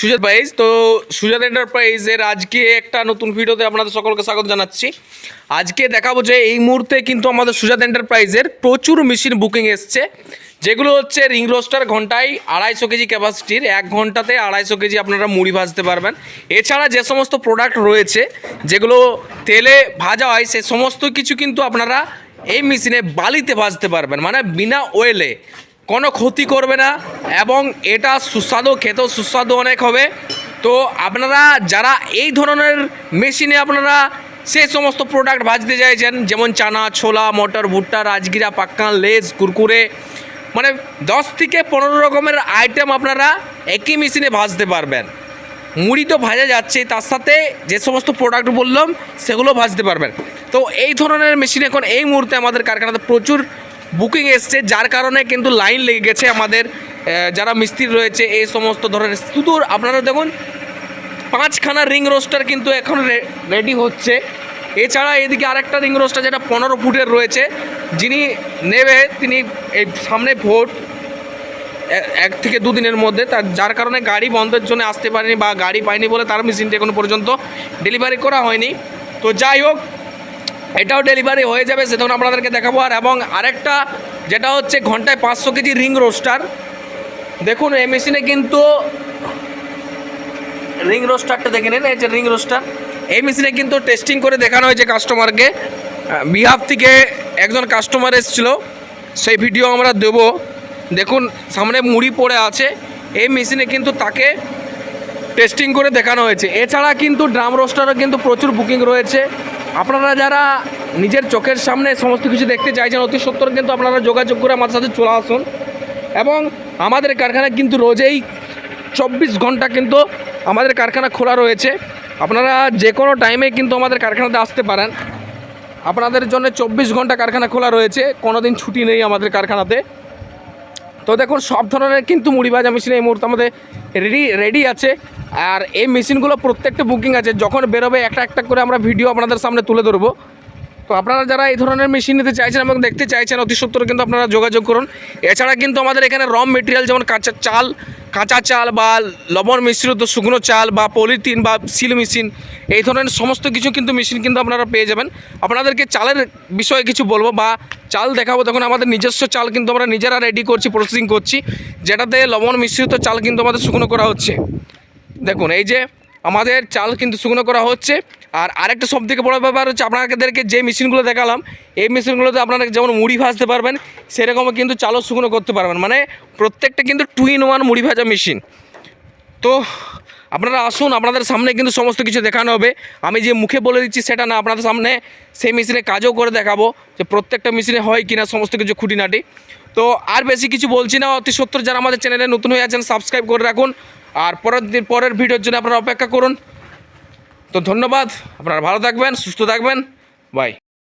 সুজাত প্রাইজ তো সুজাত এন্টারপ্রাইজের আজকে একটা নতুন ভিডিওতে আপনাদের সকলকে স্বাগত জানাচ্ছি। আজকে দেখাবো যে এই মুহূর্তে কিন্তু আমাদের সুজাত এন্টারপ্রাইজের প্রচুর মেশিন বুকিং এসছে। যেগুলো হচ্ছে রিং রোস্টার ঘন্টায় আড়াইশো কেজি ক্যাপাসিটির এক ঘন্টাতে আড়াইশো কেজি আপনারা মুড়ি ভাজতে পারবেন। এছাড়া যে সমস্ত প্রোডাক্ট রয়েছে, যেগুলো তেলে ভাজা হয়, সে সমস্ত কিছু কিন্তু আপনারা এই মেশিনে বালিতে ভাজতে পারবেন মানে বিনা ওয়েলে কোনো ক্ষতি করবে না এবং এটা সুস্বাদু, খেতেও সুস্বাদু অনেক হবে। তো আপনারা যারা এই ধরনের মেশিনে আপনারা সেই সমস্ত প্রোডাক্ট ভাজতে চাইছেন, যেমন চানা, ছোলা, মটর, ভুট্টা, রাজগিরা পাক্কান লেজ, কুরকুরে মানে দশ থেকে পনেরো রকমের আইটেম আপনারা একই মেশিনে ভাজতে পারবেন। মুড়ি তো ভাজা যাচ্ছে তার সাথে যে সমস্ত প্রোডাক্ট বললাম, সেগুলো ভাজতে পারবেন। তো এই ধরনের মেশিন এখন এই মুহূর্তে আমাদের কারখানাতে প্রচুর বুকিং এসছে, যার কারণে কিন্তু লাইন লেগে গেছে আমাদের যারা মিস্ত্রি রয়েছে, এই সমস্ত ধরনের। শুধু আপনারা দেখুন, পাঁচখানা রিং রোস্টার কিন্তু এখন রেডি হচ্ছে। এছাড়া এদিকে আরেকটা রিং রোস্টার যেটা পনেরো ফুটের রয়েছে, যিনি নেবে, তিনি এই সামনে ভোট এক থেকে দুদিনের মধ্যে। তার, যার কারণে গাড়ি বন্ধের জন্য আসতে পারেনি বা গাড়ি পায়নি বলে তার মেশিনটি এখনও পর্যন্ত ডেলিভারি করা হয়নি। তো যাই হোক এটাও ডেলিভারি হয়ে যাবে সে তখন আপনাদেরকে দেখাবো। আর এবং আরেকটা, যেটা হচ্ছে ঘন্টায় পাঁচশো কেজি রিং রোস্টার দেখুন, এই মেশিনে কিন্তু রিং রোস্টারটা দেখে নিন, এই যে রিং রোস্টার এই মেশিনে কিন্তু টেস্টিং করে দেখানো হয়েছে কাস্টমারকে বিহাফ থেকে একজন কাস্টমার এসেছিল, সেই ভিডিও আমরা দেব। দেখুন, সামনে মুড়ি পড়ে আছে, এই মেশিনে কিন্তু তাকে টেস্টিং করে দেখানো হয়েছে। এছাড়া কিন্তু ড্রাম রোস্টারও কিন্তু প্রচুর বুকিং রয়েছে। আপনারা যারা নিজের চোখের সামনে সমস্ত কিছু দেখতে চাইছেন, অতি সত্তর কিন্তু আপনারা যোগাযোগ করে আমাদের সাথে চলে আসুন। এবং আমাদের কারখানায় কিন্তু রোজেই চব্বিশ ঘণ্টা কিন্তু আমাদের কারখানা খোলা রয়েছে। আপনারা যে কোনো টাইমে কিন্তু আমাদের কারখানাতে আসতে পারেন। আপনাদের জন্য চব্বিশ ঘণ্টা কারখানা খোলা রয়েছে। কোনো দিন ছুটি নেই আমাদের কারখানাতে। তো দেখুন, সব ধরনের কিন্তু মুড়ি ভাজা মেশিন এই মুহূর্তে আমাদের রেডি রেডি আছে। আর এই মেশিনগুলো প্রত্যেকটা বুকিং আছে। যখন বেরোবে একটা একটা করে আমরা ভিডিও আপনাদের সামনে তুলে ধরবো। তো আপনারা যারা এই ধরনের মেশিন নিতে চাইছেন এবং দেখতে চাইছেন, অতি সত্তর কিন্তু আপনারা যোগাযোগ করুন। এছাড়া কিন্তু আমাদের এখানে রম মেটেরিয়াল যেমন কাঁচা চাল কাঁচা চাল বা লবণ মিশ্রিত শুকনো চাল বা পলিথিন বা সিল মেশিন এই ধরনের সমস্ত কিছু কিন্তু মেশিন কিন্তু আপনারা পেয়ে যাবেন। আপনাদেরকে চালের বিষয়ে কিছু বলব বা চাল দেখাবো। তখন আমাদের নিজস্ব চাল কিন্তু আমরা নিজেরা রেডি করছি প্রসেসিং করছি, যেটাতে লবণ মিশ্রিত চাল কিন্তু আমাদের শুকনো করা হচ্ছে। দেখুন, এই যে আমাদের চাল কিন্তু শুকনো করা হচ্ছে। আর আরেকটা সব থেকে বড় ব্যাপার হচ্ছে আপনাদেরকে যে মেশিনগুলো দেখালাম, এই মেশিনগুলোতে আপনারা যেমন মুড়ি ভাজতে পারবেন, সেরকমও কিন্তু চালও শুকনো করতে পারবেন। মানে প্রত্যেকটা কিন্তু টু ইন ওয়ান মুড়ি ভাজা মেশিন। তো আপনারা আসুন, আপনাদের সামনে কিন্তু সমস্ত কিছু দেখানো হবে। আমি যে মুখে বলে দিচ্ছি সেটা না, আপনাদের সামনে সেই মেশিনে কাজও করে দেখাবো যে প্রত্যেকটা মেশিনে হয় কিনা, সমস্ত কিছু খুঁটিনাটি। তো আর বেশি কিছু বলছি না, অতি সত্তর যারা আমাদের চ্যানেলে নতুন হয়ে আছেন, সাবস্ক্রাইব করে রাখুন। আর পরের দিন, পরের ভিডিওর জন্য আপনারা অপেক্ষা করুন। তো ধন্যবাদ, আপনারা ভালো থাকবেন, সুস্থ থাকবেন। বাই